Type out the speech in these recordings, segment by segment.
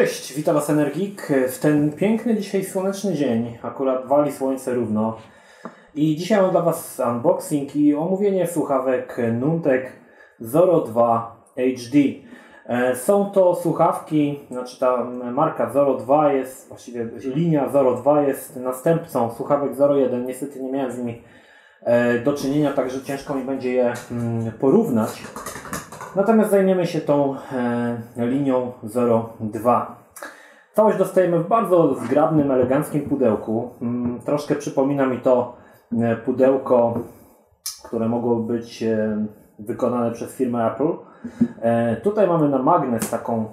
Cześć, witam Was Energik. W ten piękny dzisiaj słoneczny dzień, akurat wali słońce równo. I dzisiaj mam dla Was unboxing i omówienie słuchawek Nuntek Zoro 2 HD. E, Są to słuchawki, znaczy ta marka Zoro 2 jest, właściwie linia Zoro 2 jest następcą słuchawek Zoro 1. Niestety nie miałem z nimi e, do czynienia, także ciężko mi będzie je mm, porównać. Natomiast zajmiemy się tą e, linią 02. Całość dostajemy w bardzo zgrabnym, eleganckim pudełku. Mm, troszkę przypomina mi to e, pudełko, które mogło być e, wykonane przez firmę Apple. E, tutaj mamy na magnes taką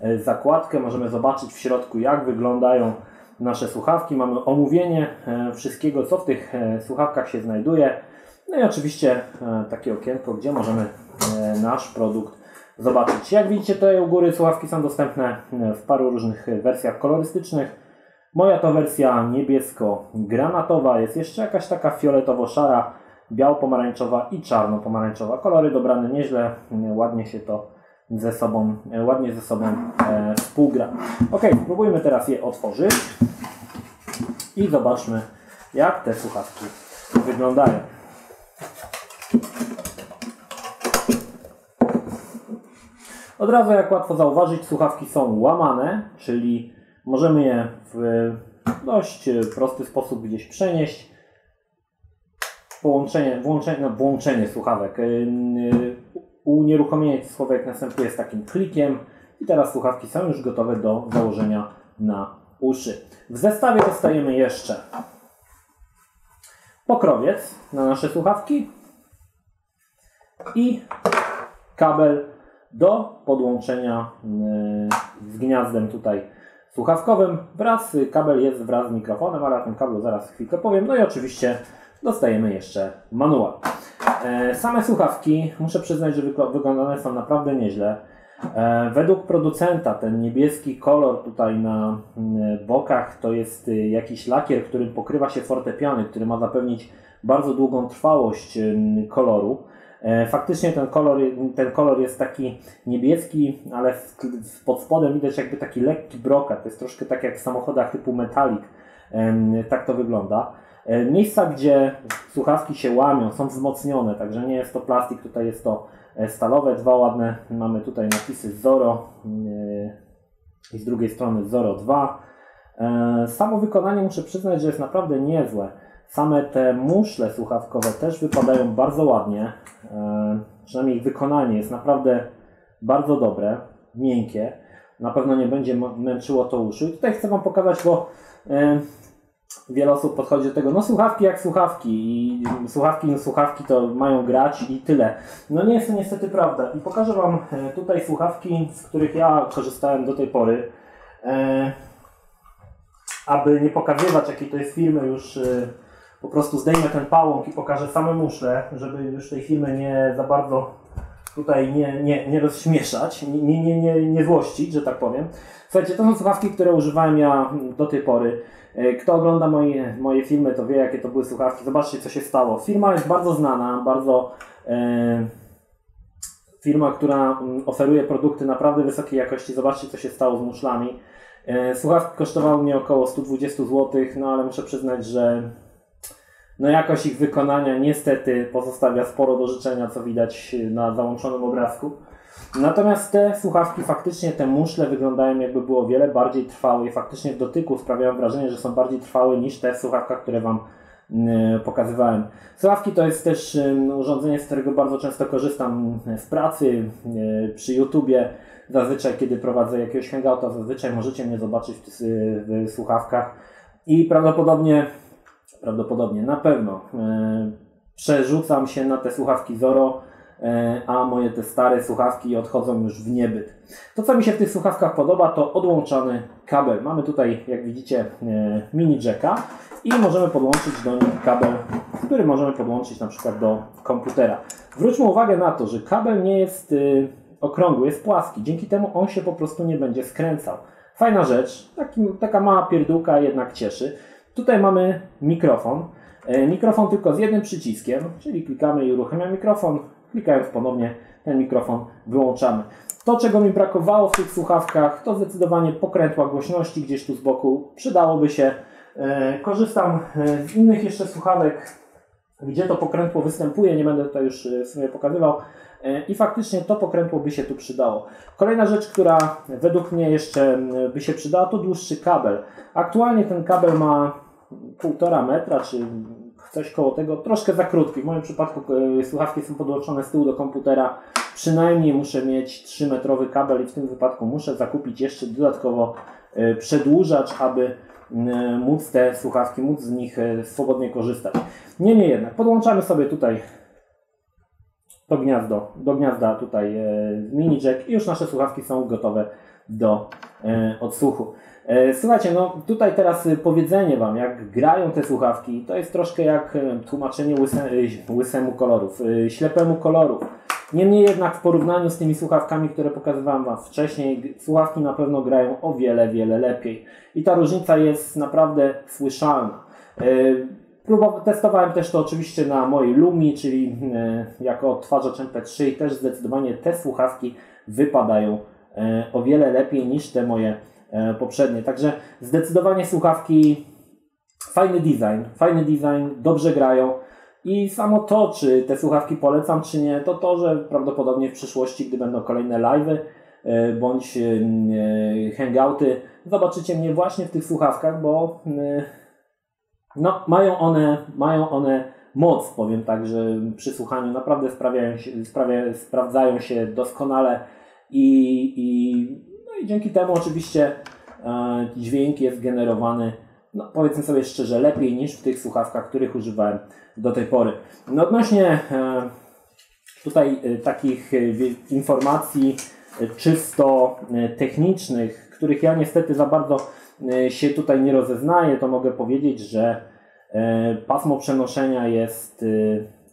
e, zakładkę. Możemy zobaczyć w środku, jak wyglądają nasze słuchawki. Mamy omówienie e, wszystkiego, co w tych słuchawkach się znajduje. No i oczywiście e, takie okienko, gdzie możemy e, nasz produkt zobaczyć. Jak widzicie tutaj u góry słuchawki są dostępne e, w paru różnych wersjach kolorystycznych. Moja to wersja niebiesko-granatowa, jest jeszcze jakaś taka fioletowo-szara, biało-pomarańczowa i czarno-pomarańczowa. Kolory dobrane nieźle, ładnie się to ze sobą, ładnie ze sobą e, współgra. Ok, spróbujmy teraz je otworzyć i zobaczmy jak te słuchawki wyglądają. Od razu, jak łatwo zauważyć, słuchawki są łamane, czyli możemy je w dość prosty sposób gdzieś przenieść. Połączenie, włączenie, no, włączenie słuchawek. Yy, Unieruchomienie słuchawek następuje z takim klikiem i teraz słuchawki są już gotowe do założenia na uszy. W zestawie dostajemy jeszcze pokrowiec na nasze słuchawki i kabel do podłączenia yy, z gniazdem tutaj słuchawkowym. Wraz, kabel jest wraz z mikrofonem, ale o tym kablu zaraz chwilkę powiem. No i oczywiście dostajemy jeszcze manual. E, Same słuchawki, muszę przyznać, że wygl- wyglądane są naprawdę nieźle. E, Według producenta ten niebieski kolor tutaj na mm, bokach to jest y, jakiś lakier, którym pokrywa się fortepiany, który ma zapewnić bardzo długą trwałość koloru. E, Faktycznie ten kolor, ten kolor jest taki niebieski, ale pod spodem widać jakby taki lekki brokat. To jest troszkę tak jak w samochodach typu metalik. Em, Tak to wygląda. E, Miejsca, gdzie słuchawki się łamią, są wzmocnione, także nie jest to plastik, tutaj jest to e, stalowe. Dwa ładne, mamy tutaj napisy Zoro i z drugiej strony Zoro 2. E, Samo wykonanie muszę przyznać, że jest naprawdę niezłe. Same te muszle słuchawkowe też wypadają bardzo ładnie. E, Przynajmniej ich wykonanie jest naprawdę bardzo dobre, miękkie. Na pewno nie będzie męczyło to uszu. I tutaj chcę Wam pokazać, bo e, wiele osób podchodzi do tego, no słuchawki jak słuchawki i słuchawki no słuchawki to mają grać i tyle. No nie jest to niestety prawda. I pokażę Wam e, tutaj słuchawki, z których ja korzystałem do tej pory. E, aby nie pokazywać jakiej to jest firmy już e, po prostu zdejmę ten pałąk i pokażę same muszle, żeby już tej firmy nie za bardzo tutaj nie, nie, nie rozśmieszać, nie, nie, nie, nie, złościć, że tak powiem. Słuchajcie, to są słuchawki, które używałem ja do tej pory. E, Kto ogląda moje, moje filmy, to wie, jakie to były słuchawki. Zobaczcie, co się stało. Firma jest bardzo znana, bardzo e, firma, która mm, oferuje produkty naprawdę wysokiej jakości. Zobaczcie, co się stało z muszlami. E, Słuchawki kosztowały mnie około 120 zł, no ale muszę przyznać, że no jakość ich wykonania niestety pozostawia sporo do życzenia, co widać na załączonym obrazku. Natomiast te słuchawki, faktycznie te muszle wyglądają jakby było wiele bardziej trwałe i faktycznie w dotyku sprawiają wrażenie, że są bardziej trwałe niż te w słuchawkach, które Wam mm, pokazywałem. Słuchawki to jest też urządzenie, z którego bardzo często korzystam w pracy, yy, przy YouTubie. Zazwyczaj, kiedy prowadzę jakiegoś hangouta, zazwyczaj możecie mnie zobaczyć w słuchawkach i prawdopodobnie prawdopodobnie, na pewno. E, przerzucam się na te słuchawki Zoro, e, a moje te stare słuchawki odchodzą już w niebyt. To, co mi się w tych słuchawkach podoba, to odłączany kabel. Mamy tutaj, jak widzicie, e, mini jacka i możemy podłączyć do nich kabel, który możemy podłączyć na przykład do komputera. Zwróćmy uwagę na to, że kabel nie jest y, okrągły, jest płaski. Dzięki temu on się po prostu nie będzie skręcał. Fajna rzecz, taki, taka mała pierdółka jednak cieszy. Tutaj mamy mikrofon. E, Mikrofon tylko z jednym przyciskiem, czyli klikamy i uruchamia mikrofon. Klikając ponownie ten mikrofon wyłączamy. To, czego mi brakowało w tych słuchawkach, to zdecydowanie pokrętła głośności gdzieś tu z boku. Przydałoby się. E, korzystam z innych jeszcze słuchawek, gdzie to pokrętło występuje. Nie będę tutaj już w sumie pokazywał. I faktycznie to pokrętło by się tu przydało. Kolejna rzecz, która według mnie jeszcze by się przydała, to dłuższy kabel. Aktualnie ten kabel ma półtora metra, czy coś koło tego, troszkę za krótki. W moim przypadku e, słuchawki są podłączone z tyłu do komputera. Przynajmniej muszę mieć 3-metrowy kabel i w tym wypadku muszę zakupić jeszcze dodatkowo e, przedłużacz, aby móc te słuchawki, móc z nich e, swobodnie korzystać. Niemniej jednak, podłączamy sobie tutaj to gniazdo, do gniazda tutaj mini jack i już nasze słuchawki są gotowe do odsłuchu. E, słuchajcie, no tutaj teraz powiedzenie Wam, jak grają te słuchawki, to jest troszkę jak tłumaczenie łyse, łysemu kolorów, ślepemu kolorów. Niemniej jednak w porównaniu z tymi słuchawkami, które pokazywałem Wam wcześniej, słuchawki na pewno grają o wiele, wiele lepiej. I ta różnica jest naprawdę słyszalna. Próbowałem, testowałem też to oczywiście na mojej Lumi, czyli jako odtwarzacz MP3 i też zdecydowanie te słuchawki wypadają o wiele lepiej niż te moje E, poprzednie. Także zdecydowanie słuchawki, fajny design, fajny design, dobrze grają. I samo to, czy te słuchawki polecam, czy nie, to to, że prawdopodobnie w przyszłości, gdy będą kolejne live'y e, bądź e, hangouty, zobaczycie mnie właśnie w tych słuchawkach, bo no, mają one, mają one moc, powiem tak, że przy słuchaniu naprawdę sprawiają się, sprawia, sprawdzają się doskonale i, i i dzięki temu oczywiście e, dźwięk jest generowany, no powiedzmy sobie szczerze, lepiej niż w tych słuchawkach, których używałem do tej pory. No odnośnie e, tutaj e, takich informacji czysto technicznych, których ja niestety za bardzo się tutaj nie rozeznaję, to mogę powiedzieć, że pasmo przenoszenia jest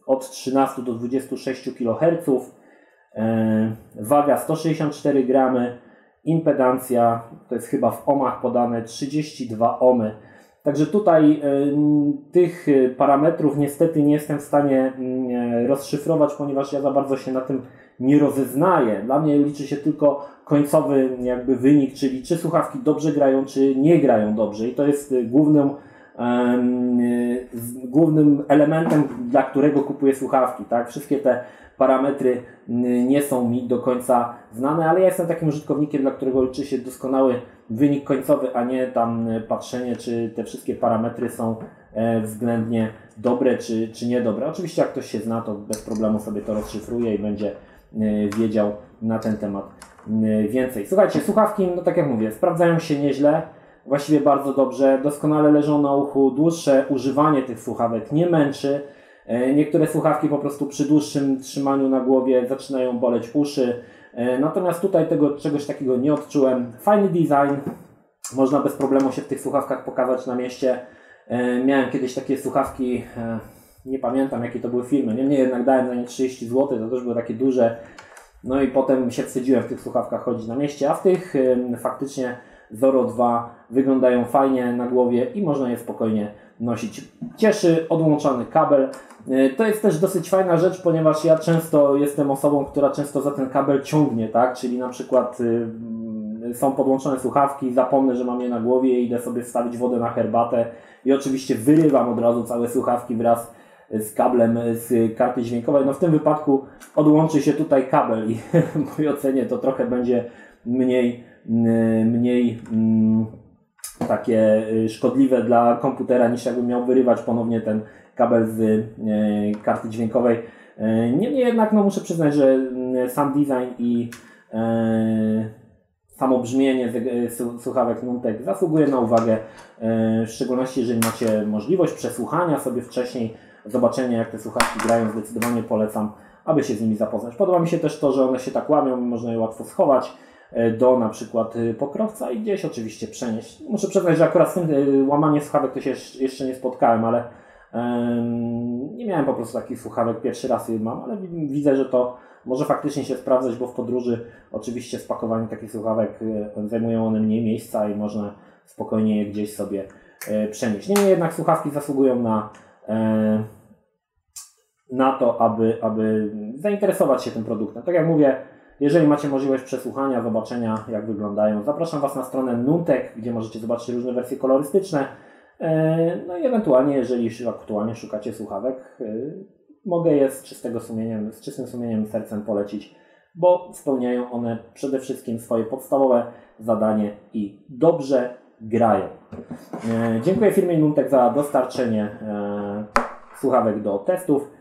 od 13 do 26 kHz, waga 164 gramy, impedancja, to jest chyba w ohmach podane 32 ohmy. Także tutaj y, tych parametrów niestety nie jestem w stanie y, rozszyfrować, ponieważ ja za bardzo się na tym nie rozeznaję. Dla mnie liczy się tylko końcowy jakby wynik, czyli czy słuchawki dobrze grają, czy nie grają dobrze. I to jest głównym, głównym elementem, dla którego kupuję słuchawki. Tak? Wszystkie te parametry nie są mi do końca znane, ale ja jestem takim użytkownikiem, dla którego liczy się doskonały wynik końcowy, a nie tam patrzenie, czy te wszystkie parametry są e, względnie dobre, czy, czy niedobre. Oczywiście jak ktoś się zna, to bez problemu sobie to rozszyfruje i będzie e, wiedział na ten temat więcej. Słuchajcie, słuchawki, no tak jak mówię, sprawdzają się nieźle, właściwie bardzo dobrze, doskonale leżą na uchu, dłuższe używanie tych słuchawek nie męczy, E, niektóre słuchawki po prostu przy dłuższym trzymaniu na głowie zaczynają boleć uszy. E, natomiast tutaj tego czegoś takiego nie odczułem. Fajny design. Można bez problemu się w tych słuchawkach pokazać na mieście. E, miałem kiedyś takie słuchawki, nie pamiętam jakie to były firmy. Niemniej jednak dałem za nie 30 zł, to też były takie duże. No i potem się wstydziłem w tych słuchawkach chodzić na mieście, a w tych faktycznie Zoro 2 wyglądają fajnie na głowie i można je spokojnie nosić. Cieszy odłączany kabel. E, to jest też dosyć fajna rzecz, ponieważ ja często jestem osobą, która często za ten kabel ciągnie, tak? Czyli na przykład y, są podłączone słuchawki, zapomnę, że mam je na głowie i idę sobie wstawić wodę na herbatę i oczywiście wyrywam od razu całe słuchawki wraz z kablem z karty dźwiękowej. No w tym wypadku odłączy się tutaj kabel i w mojej ocenie to trochę będzie mniej, mniej mm, takie y, szkodliwe dla komputera niż jakbym miał wyrywać ponownie ten kabel z y, karty dźwiękowej. Y, niemniej jednak no, muszę przyznać, że sam design i samo brzmienie słuchawek Nuntek zasługuje na uwagę, w szczególności jeżeli macie możliwość przesłuchania sobie wcześniej, zobaczenia jak te słuchawki grają, zdecydowanie polecam, aby się z nimi zapoznać. Podoba mi się też to, że one się tak łamią, można je łatwo schować. E, do na przykład e, pokrowca i gdzieś oczywiście przenieść. Muszę przyznać, że akurat z tym e, łamanie słuchawek to się jeszcze nie spotkałem, ale nie miałem po prostu takich słuchawek, pierwszy raz je mam, ale widzę, że to może faktycznie się sprawdzać, bo w podróży oczywiście spakowanie takich słuchawek zajmują one mniej miejsca i można spokojnie je gdzieś sobie przenieść. Niemniej jednak słuchawki zasługują na, na to, aby, aby zainteresować się tym produktem. Tak jak mówię, Jeżeli macie możliwość przesłuchania, zobaczenia jak wyglądają, zapraszam Was na stronę Nutek, gdzie możecie zobaczyć różne wersje kolorystyczne. E, no i ewentualnie, jeżeli aktualnie szukacie słuchawek, e, mogę je z, czystego sumieniem, z czystym sumieniem sercem polecić, bo spełniają one przede wszystkim swoje podstawowe zadanie i dobrze grają. E, dziękuję firmie Nutek za dostarczenie słuchawek do testów.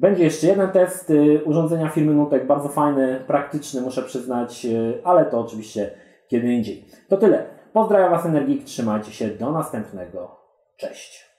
Będzie jeszcze jeden test y, urządzenia firmy Nutek, bardzo fajny, praktyczny, muszę przyznać, y, ale to oczywiście kiedy indziej. To tyle. Pozdrawiam Was Energik, trzymajcie się, do następnego. Cześć.